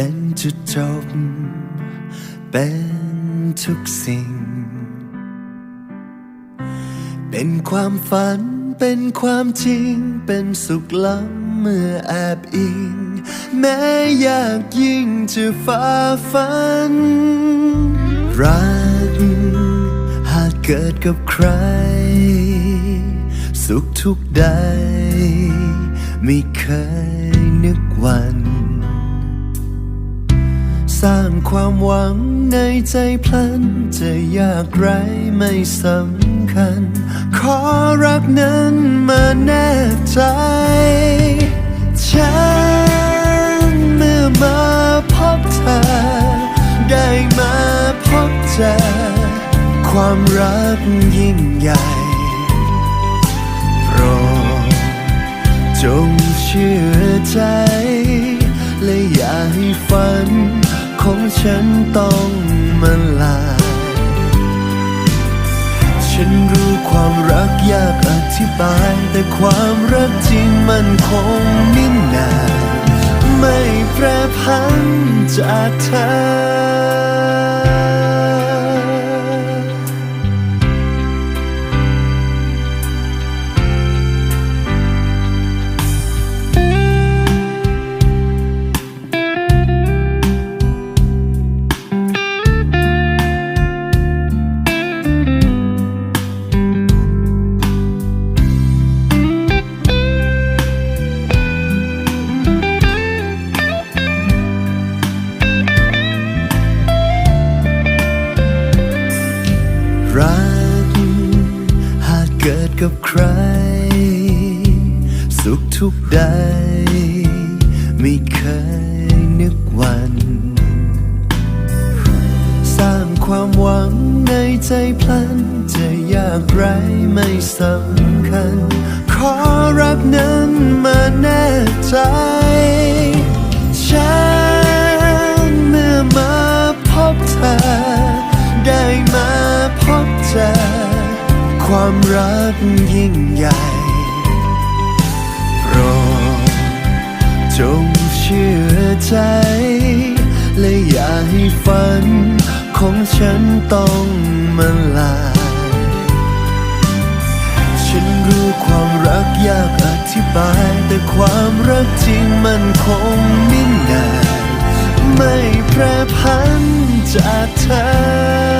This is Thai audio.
เป็นจุดจบ เป็นทุกสิ่ง เป็นความฝัน เป็นความจริง เป็นสุขล้ำเมื่อแอบอิง แม้ยากยิ่งจะฝ่าฟัน รัก หากเกิดกับใคร สุขทุกใด ไม่เคยนึกวัน สร้างความหวังในใจพลัน จะยากไรไม่สำคัญ ขอรักนั้นมาแนบใจ ฉันเมื่อมาพบเธอ ได้มาพบเจอ ความรักยิ่งใหญ่โปรดจงเชื่อใจ และอย่าให้ฝัน ของฉันต้องมาลายฉันรู้ความรักยากอธิบาย แต่ความรักจริงมันคงนิ่งนานไม่แปรพันจากเธอ กับใคร สุขทุกใด ไม่เคยนึกวัน สร้างความหวังในใจพลัน จะยากไรไม่สำคัญ ขอรักนั้นมาแน่ใจ ความรักยิ่งใหญ่โปรดจงเชื่อใจ และอย่าให้ฝันของฉันต้องมาลาย ฉันรู้ความรักยากอธิบาย แต่ความรักจริงมันคงนิ่นานไม่แปรพันจากเธอ